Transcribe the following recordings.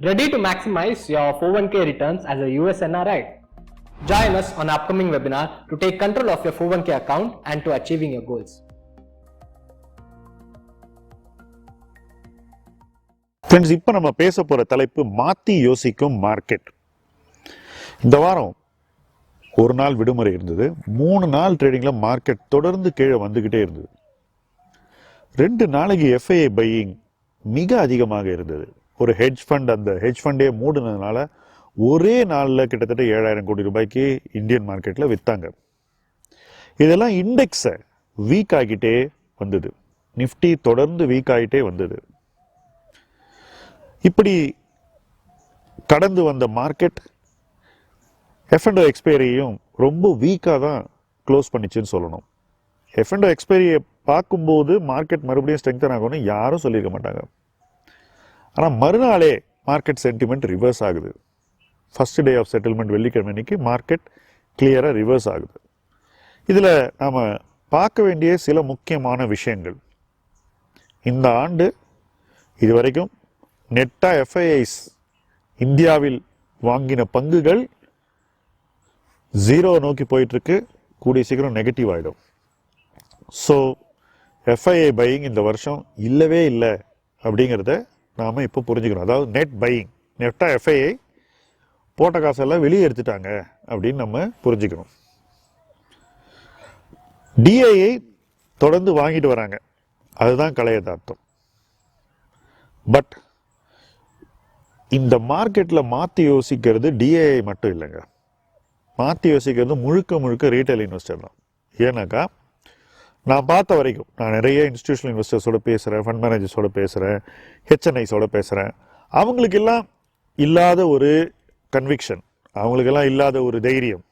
Ready to maximize your 401k returns as a US NRI? Join us on upcoming webinar to take control of your 401k account and to achieving your goals. Friends இப்போ நம்ம பேச போகிற தலைப்பு மாற்றி யோசிக்கும் market இந்த வாரம் ஒரு நாள் விடுமுறை இருந்தது மூணு நாள் ட்ரேடிங்கில் மார்க்கெட் தொடர்ந்து கீழே வந்துக்கிட்டே இருந்தது ரெண்டு நாளைக்கு எஃப்ஐஏ பையிங் மிக அதிகமாக இருந்தது ஒரு ஹெட்ஜ் ஃபண்ட் அந்த ஹெட்ஜ் ஃபண்டே மூடினதுனால ஒரே நாளில் கிட்டத்தட்ட ஏழாயிரம் கோடி ரூபாய்க்கு இந்தியன் மார்க்கெட்டில் விற்றாங்க இதெல்லாம் இண்டெக்ஸை வீக் ஆகிட்டே வந்தது. நிஃப்டி தொடர்ந்து வீக் ஆகிட்டே வந்தது. இப்படி கடந்து வந்த மார்க்கெட் எஃப்என்டோ எக்ஸ்பைரியையும் ரொம்ப வீக்காக தான் க்ளோஸ் பண்ணிச்சுன்னு சொல்லணும். எஃப்என்டோ எக்ஸ்பைரியை பார்க்கும்போது மார்க்கெட் மறுபடியும் ஸ்ட்ரெங்தன் ஆகும்னு யாரும் சொல்லியிருக்க மாட்டாங்க. ஆனால் மறுநாளே மார்க்கெட் சென்டிமெண்ட் ரிவர்ஸ் ஆகுது. ஃபர்ஸ்ட் டே ஆஃப் செட்டில்மெண்ட் வெள்ளிக்கிழமை அன்னைக்கு மார்க்கெட் கிளியராக ரிவர்ஸ் ஆகுது. இதில் நாம் பார்க்க வேண்டிய சில முக்கியமான விஷயங்கள். இந்த ஆண்டு இதுவரைக்கும் நெட்டா எஃப்ஐஐஸ் இந்தியாவில் வாங்கின பங்குகள் ஜீரோ நோக்கி போயிட்டுருக்கு. கூடிய சீக்கிரம் நெகட்டிவ் ஆகிடும் ஸோ எஃப்ஐஐ பையிங் இந்த வருஷம் இல்லவே இல்லை அப்படிங்கிறத நாம் இப்போ புரிஞ்சுக்கணும். அதாவது நெட் பையிங் நெட்டாக எஃப்ஐஐ போட்ட காசெல்லாம் வெளியே எடுத்துட்டாங்க அப்படின்னு நம்ம புரிஞ்சுக்கணும். டிஐஐ தொடர்ந்து வாங்கிட்டு வராங்க. அதுதான் கலை யதார்த்தம் பட் இந்த மார்க்கெட்டில் மாற்றி யோசிக்கிறது டிஐஐ மட்டும் இல்லைங்க. மாற்றி யோசிக்கிறது முழுக்க முழுக்க ரீட்டைல் இன்வெஸ்டர் தான். ஏன்னாக்கா நான் பார்த்த வரைக்கும் நான் நிறைய இன்ஸ்டியூஷனல் இன்வெஸ்டர்ஸோட பேசுகிறேன் ஃபண்ட் மேனேஜர்ஸோட பேசுகிறேன் ஹெச்என்ஐஸோட பேசுகிறேன் அவங்களுக்கெல்லாம் இல்லாத ஒரு கன்விக்ஷன் அவங்களுக்கெல்லாம் இல்லாத ஒரு தைரியம்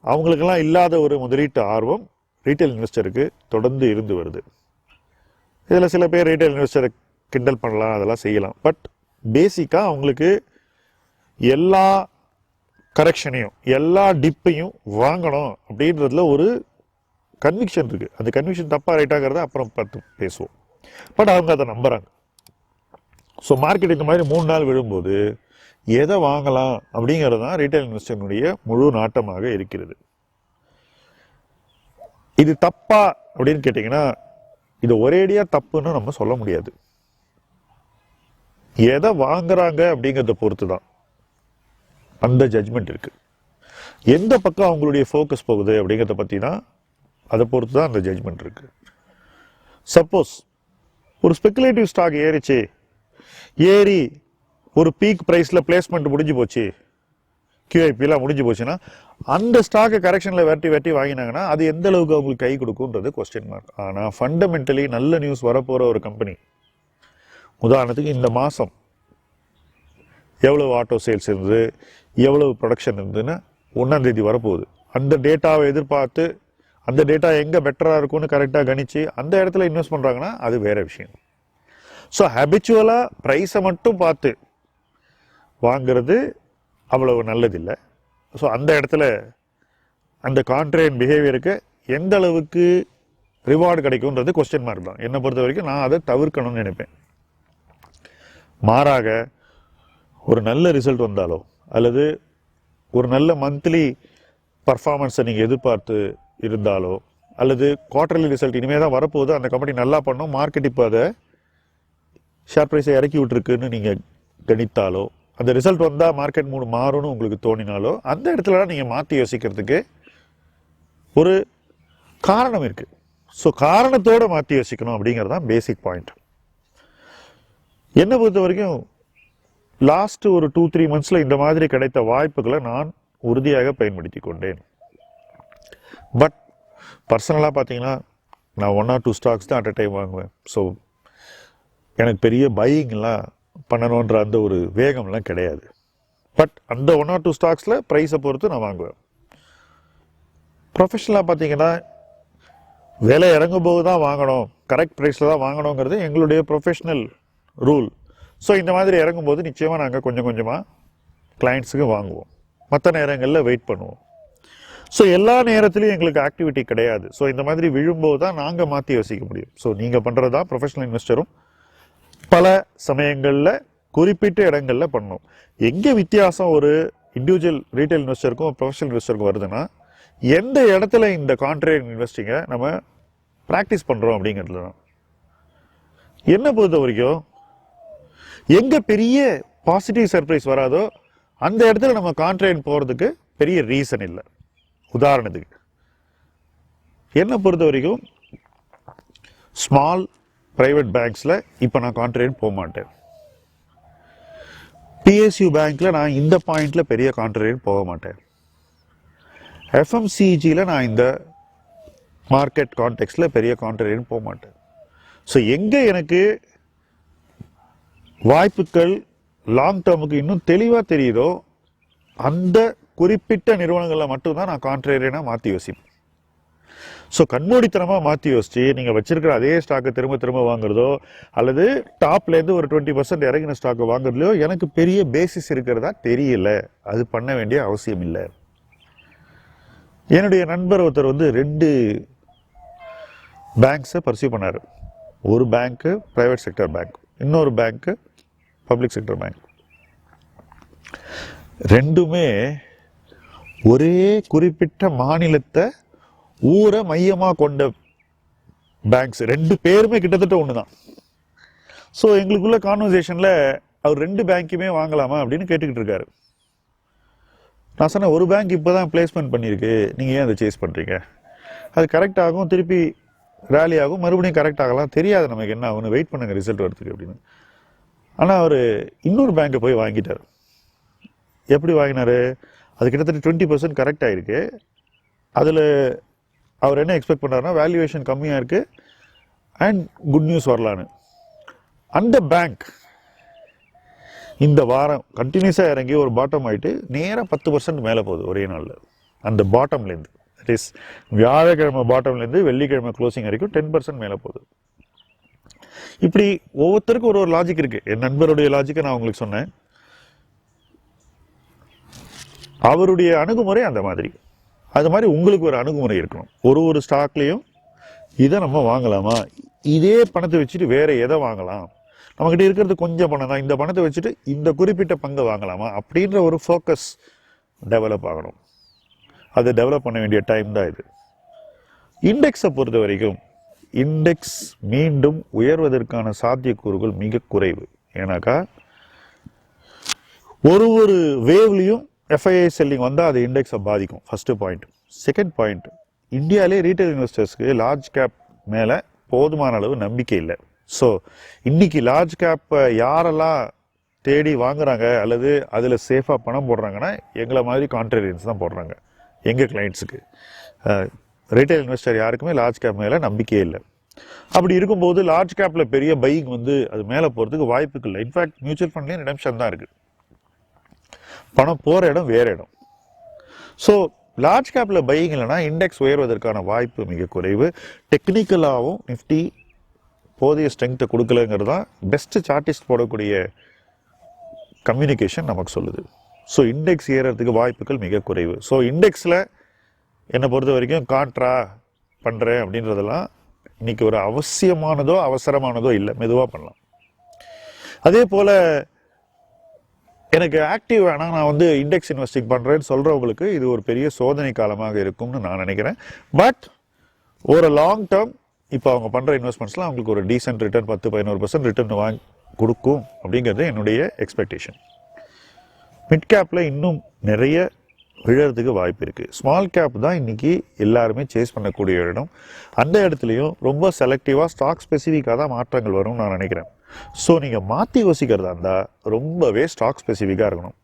அவங்களுக்கெல்லாம் இல்லாத ஒரு முதலீட்டு ஆர்வம் ரீட்டைல் இன்வெஸ்டருக்கு தொடர்ந்து இருந்து வருது. இதில் சில பேர் ரீட்டைல் இன்வெஸ்டரை கிண்டல் பண்ணலாம் அதெல்லாம் செய்யலாம். பட் பேசிக்காக அவங்களுக்கு எல்லா கரெக்ஷனையும் எல்லா டிப்பையும் வாங்கணும் அப்படின்றதுல ஒரு கன்விக்ஷன் இருக்குது அந்த கன்விக்ஷன் தப்பாக ரைட்டாங்கிறத அப்புறம் பார்த்து பேசுவோம். பட் அவங்க அதை நம்புகிறாங்க ஸோ மார்க்கெட் இந்த மாதிரி மூணு நாள் விழும்போது எதை வாங்கலாம் அப்படிங்கிறது தான் ரீட்டைல் இன்வெஸ்டர்னுடைய முழு நாட்டமாக இருக்கிறது. இது தப்பா அப்படின்னு கேட்டிங்கன்னா இது ஒரேடியாக தப்புன்னு நம்ம சொல்ல முடியாது. எதை வாங்குறாங்க அப்படிங்கிறத பொறுத்து தான் அந்த ஜட்ஜ்மெண்ட் இருக்குது எந்த பக்கம் அவங்களுடைய ஃபோக்கஸ் போகுது அப்படிங்கிறத பற்றி தான் அதை பொறுத்து தான் அந்த ஜட்ஜ்மெண்ட் இருக்குது சப்போஸ் ஒரு ஸ்பெகுலேட்டிவ் ஸ்டாக் ஏறிச்சு. ஏறி ஒரு பீக் ப்ரைஸில் பிளேஸ்மெண்ட் முடிஞ்சு போச்சு. கியூஐபிலாம் முடிஞ்சு போச்சுன்னா அந்த ஸ்டாக்கை கரெக்ஷனில் வெட்டி வெட்டி வாங்கினாங்கன்னா அது எந்த அளவுக்கு அவங்களுக்கு கை கொடுக்குன்றது கொஸ்டின் மார்க் ஆனால் ஃபண்டமெண்டலி நல்ல நியூஸ் வரப்போகிற ஒரு கம்பெனி உதாரணத்துக்கு இந்த மாதம் எவ்வளவு ஆட்டோ சேல்ஸ் இருந்தது எவ்வளவு ப்ரொடக்ஷன் இருந்ததுன்னு ஒன்றாந்தேதி வரப்போகுது. அந்த டேட்டாவை எதிர்பார்த்து அந்த டேட்டா எங்கே பெட்டராக இருக்கும்னு கரெக்டாக கணிச்சு அந்த இடத்துல இன்வெஸ்ட் பண்ணுறாங்கன்னா அது வேறு விஷயம். ஸோ ஹேபிச்சுவலாக ப்ரைஸை மட்டும் பார்த்து வாங்குறது அவ்வளவு நல்லதில்லை. ஸோ அந்த இடத்துல அந்த கான்ட்ரேன் பிஹேவியருக்கு எந்த அளவுக்கு ரிவார்டு கிடைக்கும்ன்றது கொஸ்டின் மார்க் தான். என்னை பொறுத்த வரைக்கும் நான் அதை தவிர்க்கணும்னு நினைப்பேன். மாறாக ஒரு நல்ல ரிசல்ட் வந்தாலோ அல்லது ஒரு நல்ல மந்த்லி பர்ஃபார்மன்ஸை நீங்கள் எதிர்பார்த்து இருந்தாலோ அல்லது குவார்டர்லி ரிசல்ட் இனிமேல் தான் வரப்போகுது அந்த கம்பெனி நல்லா பண்ணும் மார்க்கெட் இப்போ அதை ஷேர் ப்ரைஸை இறக்கி விட்டுருக்குன்னு நீங்கள் கணித்தாலோ அந்த ரிசல்ட் வந்தால் மார்க்கெட் மூணு மாறும்னு உங்களுக்கு தோணினாலோ அந்த இடத்துலலாம் நீங்கள் மாற்றி யோசிக்கிறதுக்கு ஒரு காரணம் இருக்குது ஸோ காரணத்தோடு மாற்றி யோசிக்கணும் அப்படிங்கிறது தான் பேசிக் பாயிண்ட் என்னை பொறுத்த வரைக்கும் லாஸ்ட்டு ஒரு டூ த்ரீ மந்த்ஸில் இந்த மாதிரி கிடைத்த வாய்ப்புகளை நான் உறுதியாக பயன்படுத்தி கொண்டேன். பட் பர்சனலாக பார்த்தீங்கன்னா நான் ஒன் ஆர் டூ ஸ்டாக்ஸ் தான் அட் அ டைம் வாங்குவேன். ஸோ எனக்கு பெரிய பையிங்லாம் பண்ணணுன்ற அந்த ஒரு வேகம்லாம் கிடையாது. பட் அந்த ஒன் ஆர் டூ ஸ்டாக்ஸில் ப்ரைஸை பொறுத்து நான் வாங்குவேன். ப்ரொஃபஷனலாக பார்த்தீங்கன்னா விலை இறங்கும் போது தான் வாங்கணும். கரெக்ட் ப்ரைஸில் தான் வாங்கணுங்கிறது எங்களுடைய ப்ரொஃபஷனல் ரூல் ஸோ இந்த மாதிரி இறங்கும்போது நிச்சயமாக நாங்கள் கொஞ்சம் கொஞ்சமாக கிளைண்ட்ஸுக்கு வாங்குவோம். மற்ற நேரங்களில் வெயிட் பண்ணுவோம். ஸோ எல்லா நேரத்துலையும் எங்களுக்கு ஆக்டிவிட்டி கிடையாது. ஸோ இந்த மாதிரி விழும்போது தான் நாங்கள் மாற்றி யோசிக்க முடியும். ஸோ நீங்கள் பண்ணுறது தான் ப்ரொஃபஷனல் இன்வெஸ்டரும் பல சமயங்களில் குறிப்பிட்ட இடங்களில் பண்ணணும் எங்கே வித்தியாசம் ஒரு இண்டிவிஜுவல் ரீட்டைல் இன்வெஸ்டருக்கும் ப்ரொஃபஷனல் இன்வெஸ்டருக்கும் வருதுன்னா எந்த இடத்துல இந்த கான்ட்ரேட் இன்வெஸ்டிங்கை நம்ம ப்ராக்டிஸ் பண்ணுறோம் அப்படிங்கிறதுல தான். என்ன பொறுத்த வரைக்கும் எங்கே பெரிய பாசிட்டிவ் சர்ப்ரைஸ் வராதோ அந்த இடத்துல நம்ம கான்ட்ரேட் போகிறதுக்கு பெரிய ரீசன் இல்லை. உதாரணத்துக்கு என்னை பொறுத்த வரைக்கும் ஸ்மால் பிரைவேட் பேங்க்ஸில் இப்போ நான் கான்ட்ரேட் போக மாட்டேன் பிஎஸ்யூ பேங்க்ல நான் இந்த பாயிண்ட்ல பெரிய கான்ட்ரேட் போக மாட்டேன் எஃப்எம்சிஜியில் நான் இந்த மார்க்கெட் கான்டெக்ட்ல பெரிய கான்ட்ரேட் போக மாட்டேன் ஸோ எங்கே எனக்கு வாய்ப்புகள் லாங் டேர்முக்கு இன்னும் தெளிவாக தெரியுதோ அந்த குறிப்பிட்ட நிறுவனங்களில் மட்டும்தான் நான் கான்ட்ரேரியனாக மாற்றி யோசிப்பேன். ஸோ கண்மூடித்தனமாக மாற்றி யோசிச்சு நீங்கள் வச்சிருக்கிற அதே ஸ்டாக்கை திரும்ப திரும்ப வாங்குறதோ அல்லது டாப்லேருந்து ஒரு டுவெண்ட்டி பர்சன்ட் இறங்கின ஸ்டாக்கை வாங்குறதுலையோ எனக்கு பெரிய பேசிஸ் இருக்கிறதா தெரியல. அது பண்ண வேண்டிய அவசியம் இல்லை. என்னுடைய நண்பர் ஒருத்தர் வந்து ரெண்டு பேங்க்ஸை பர்சியூ பண்ணார். ஒரு பேங்க்கு ப்ரைவேட் செக்டர் பேங்க் இன்னொரு பேங்க்கு பப்ளிக் செக்டர் பேங்க் ரெண்டுமே ஒரே குறிப்பிட்ட மாநிலத்தை ஊரை மையமாக கொண்ட பேங்க்ஸ் ரெண்டு பேருமே கிட்டத்தட்ட ஒன்று தான் ஸோ எங்களுக்குள்ள கான்வர்சேஷனில் அவர் ரெண்டு பேங்க்குமே வாங்கலாமா அப்படின்னு கேட்டுக்கிட்டு இருக்காரு. நான் சொன்னேன் ஒரு பேங்க் இப்போ தான் பிளேஸ்மெண்ட் பண்ணியிருக்கு. நீங்கள் ஏன் அதை சேஸ் பண்ணுறீங்க அது கரெக்ட் ஆகும் திருப்பி ரேலி ஆகும். மறுபடியும் கரெக்ட் ஆகலாம். தெரியாது நமக்கு என்ன ஆகும்னு. வெயிட் பண்ணுங்க ரிசல்ட் வரதுக்கு அப்படின்னு. ஆனால் அவர் இன்னொரு பேங்க்கை போய் வாங்கிட்டார். எப்படி வாங்கினாரு? அது கிட்டத்தட்ட டுவெண்ட்டி பர்சன்ட் கரெக்ட் ஆயிருக்கு. அதில் அவர் என்ன எக்ஸ்பெக்ட் பண்ணாருன்னா வேல்யூவேஷன் கம்மியாக இருக்குது அண்ட் குட் நியூஸ் வரலான்னு. அந்த பேங்க் இந்த வாரம் கண்டினியூஸாக இறங்கி ஒரு பாட்டம் ஆயிட்டு நேராக பத்து பர்சன்ட் மேலே போகுது ஒரே நாளில். அந்த பாட்டம்லேருந்து இட் இஸ் வியாழக்கிழமை பாட்டம்லேருந்து வெள்ளிக்கிழமை க்ளோசிங் வரைக்கும் டென் பர்சன்ட் மேலே போகுது. இப்படி ஒவ்வொருத்தருக்கும் ஒரு ஒரு லாஜிக் இருக்குது என் நண்பருடைய லாஜிக்கை நான் உங்களுக்கு சொன்னேன். அவருடைய அணுகுமுறை அந்த மாதிரி. அது மாதிரி உங்களுக்கு ஒரு அணுகுமுறை இருக்கணும். ஒரு ஒரு ஸ்டாக்லேயும் இதை நம்ம வாங்கலாமா? இதே பணத்தை வச்சுட்டு வேறு எதை வாங்கலாம்? நம்மக்கிட்ட இருக்கிறது கொஞ்சம் பணம் தான். இந்த பணத்தை வச்சுட்டு இந்த குறிப்பிட்ட பங்கை வாங்கலாமா? அப்படின்ற ஒரு ஃபோக்கஸ் டெவலப் ஆகணும். அதை டெவலப் பண்ண வேண்டிய டைம் தான் இது. இண்டெக்ஸை பொறுத்த வரைக்கும் இண்டெக்ஸ் மீண்டும் உயர்வதற்கான சாத்தியக்கூறுகள் மிக குறைவு. ஏன்னாக்கா ஒரு ஒரு வேவ்லேயும் எஃப்ஐஐ செல்லிங் வந்தால் அது இண்டெக்ஸை பாதிக்கும் ஃபஸ்ட்டு பாயிண்ட் செகண்ட் பாயிண்ட் இந்தியாவிலே ரீட்டைல் இன்வெஸ்டர்ஸ்க்கு லார்ஜ் கேப் மேலே போதுமான அளவு நம்பிக்கை இல்லை. ஸோ இன்றைக்கி லார்ஜ் கேப்பை யாரெல்லாம் தேடி வாங்குறாங்க அல்லது அதில் சேஃபாக பணம் போடுறாங்கன்னா எங்களை மாதிரி கான்ட்ரேரியன்ஸ் தான் போடுறாங்க எங்கள் கிளைண்ட்ஸுக்கு ரீட்டைல் இன்வெஸ்டர் யாருக்குமே லார்ஜ் கேப் மேலே நம்பிக்கையே இல்லை. அப்படி இருக்கும்போது லார்ஜ் கேப்பில் பெரிய பையிங் வந்து அது மேலே போகிறதுக்கு வாய்ப்புகள் இல்லை. இன்ஃபேக்ட் மியூச்சுவல் ஃபண்ட்லேயும் ரிடம்ஷன் தான் இருக்குது பணம் போகிற இடம் வேற இடம். ஸோ லார்ஜ் கேப்பில் பையிங் இல்லைன்னா இண்டெக்ஸ் உயர்வதற்கான வாய்ப்பு மிக குறைவு. டெக்னிக்கலாகவும் நிஃப்டி போதிய ஸ்ட்ரென்த்தை கொடுக்கலங்கிறது தான் பெஸ்ட்டு சார்ட்டிஸ்ட் போடக்கூடிய கம்யூனிகேஷன் நமக்கு சொல்லுது. ஸோ இண்டெக்ஸ் ஏறுறதுக்கு வாய்ப்புகள் மிக குறைவு. ஸோ இண்டெக்ஸில் என்னை பொறுத்த வரைக்கும் கான்ட்ரா பண்ணுறேன் அப்படின்றதெல்லாம் இன்னைக்கு ஒரு அவசியமானதோ அவசரமானதோ இல்லை. மெதுவாக பண்ணலாம். அதே போல் எனக்கு ஆக்டிவ் வேணால் நான் வந்து இண்டெக்ஸ் இன்வெஸ்டிங் பண்ணுறேன்னு சொல்கிறவங்களுக்கு இது ஒரு பெரிய சோதனை காலமாக இருக்கும்னு நான் நினைக்கிறேன். பட் ஒரு லாங் டேர்ம் இப்போ அவங்க பண்ணுற இன்வெஸ்ட்மெண்ட்ஸ்லாம் அவங்களுக்கு ஒரு டீசென்ட் ரிட்டர்ன் பத்து பதினோரு பர்சன்ட் ரிட்டர்ன் வாங்கி கொடுக்கும் அப்படிங்கிறது என்னுடைய எக்ஸ்பெக்டேஷன் மிட் கேப்பில் இன்னும் நிறைய விழறதுக்கு வாய்ப்பு இருக்குது ஸ்மால் கேப் தான் இன்றைக்கி எல்லாருமே சேஸ் பண்ணக்கூடிய இடம். அந்த இடத்துலையும் ரொம்ப செலக்டிவாக ஸ்டாக் ஸ்பெசிஃபிக்காக தான் மாற்றங்கள் வரும்னு நான் நினைக்கிறேன். ஸோ நீங்கள் மாற்றி யோசிக்கிறதா இருந்தால் ரொம்பவே ஸ்டாக் ஸ்பெசிஃபிக்காக இருக்கணும்.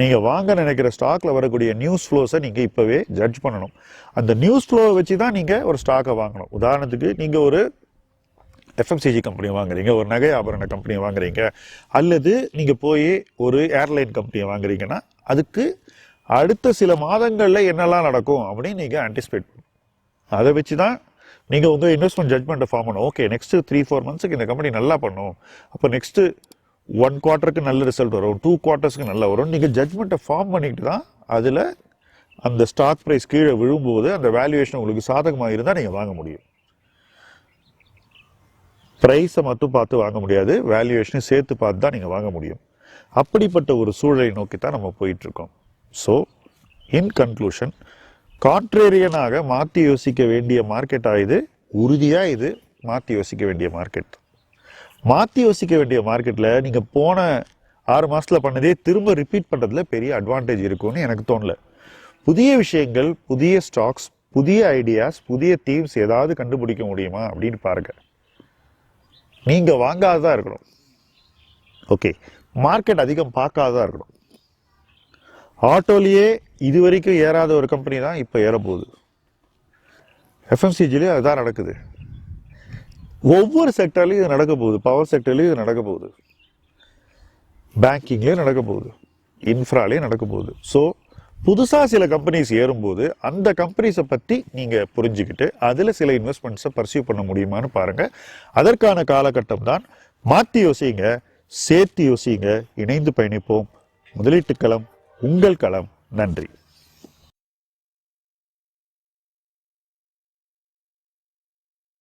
நீங்கள் வாங்க நினைக்கிற ஸ்டாக்கில் வரக்கூடிய நியூஸ் ஃப்ளோஸை நீங்கள் இப்போவே ஜட்ஜ் பண்ணணும். அந்த நியூஸ் ஃப்ளோவை வச்சு தான் நீங்கள் ஒரு ஸ்டாக்கை வாங்கணும். உதாரணத்துக்கு நீங்கள் ஒரு எஃப்எம்சிஜி கம்பெனி வாங்குறீங்க ஒரு நகை ஆபரண கம்பெனியை வாங்குறீங்க அல்லது நீங்கள் போய் ஒரு ஏர்லைன் கம்பெனியை வாங்குறீங்கன்னா அதுக்கு அடுத்த சில மாதங்களில் என்னெல்லாம் நடக்கும் அப்படின்னு நீங்கள் ஆன்டிசிபேட் அதை வச்சு தான் நீங்கள் வந்து இன்வெஸ்ட்மெண்ட் ஜட்மெண்ட்டை ஃபார்ம் பண்ணும் ஓகே நெக்ஸ்ட்டு த்ரீ ஃபோர் மந்த்ஸுக்கு இந்த கம்பெனி நல்லா பண்ணும். அப்போ நெக்ஸ்ட்டு ஒன் குவார்ட்டருக்கு நல்ல ரிசல்ட் வரும். டூ குவார்ட்டர்ஸ்க்கு நல்லா வரும். நீங்கள் ஜட்மெண்ட்டை ஃபார்ம் பண்ணிட்டு தான் அதில் அந்த ஸ்டாக் ப்ரைஸ் கீழே விழும்போது அந்த வேல்யூவேஷன் உங்களுக்கு சாதகமாக இருந்தால் நீங்கள் வாங்க முடியும். ப்ரைஸை மட்டும் பார்த்து வாங்க முடியாது. வேல்யூவேஷனையும் சேர்த்து பார்த்து தான் நீங்கள் வாங்க முடியும். அப்படிப்பட்ட ஒரு சூழலை நோக்கி தான் நம்ம போயிட்டுருக்கோம் ஸோ இன் கன்க்ளூஷன் கான்ட்ரேரியனாக மாற்றி யோசிக்க வேண்டிய மார்க்கெட்டாக இது? உறுதியாக இது மாற்றி யோசிக்க வேண்டிய மார்க்கெட் மாற்றி யோசிக்க வேண்டிய மார்க்கெட்டில் நீங்கள் போன ஆறு மாதத்தில் பண்ணதே திரும்ப ரிப்பீட் பண்ணுறதுல பெரிய அட்வான்டேஜ் இருக்கும்னு எனக்கு தோணல. புதிய விஷயங்கள் புதிய ஸ்டாக்ஸ் புதிய ஐடியாஸ் புதிய தீம்ஸ் ஏதாவது கண்டுபிடிக்க முடியுமா அப்படின்னு பாருங்க. நீங்கள் வாங்காததாக இருக்கணும். ஓகே மார்க்கெட் அதிகம் பார்க்காததாக இருக்கணும். ஆட்டோலேயே இது வரைக்கும் ஏறாத ஒரு கம்பெனி தான் இப்போ ஏறப்போகுது. எஃப்எம்சிஜிலையும் அதுதான் நடக்குது. ஒவ்வொரு செக்டர்லையும் இது நடக்க போகுது. பவர் செக்டர்லையும் இது நடக்க போகுது. பேங்கிங்லேயும் நடக்க போகுது. இன்ஃப்ராலேயும் நடக்க போகுது. ஸோ புதுசாக சில கம்பெனிஸ் ஏறும்போது அந்த கம்பெனிஸை பற்றி நீங்கள் புரிஞ்சுக்கிட்டு அதில் சில இன்வெஸ்ட்மெண்ட்ஸை பர்சியூ பண்ண முடியுமான்னு பாருங்கள் அதற்கான காலகட்டம் தான். மாற்றி யோசிங்க சேர்த்து யோசிங்க. இணைந்து பயணிப்போம். முதலீட்டு களம் உங்கள் களம். நன்றி.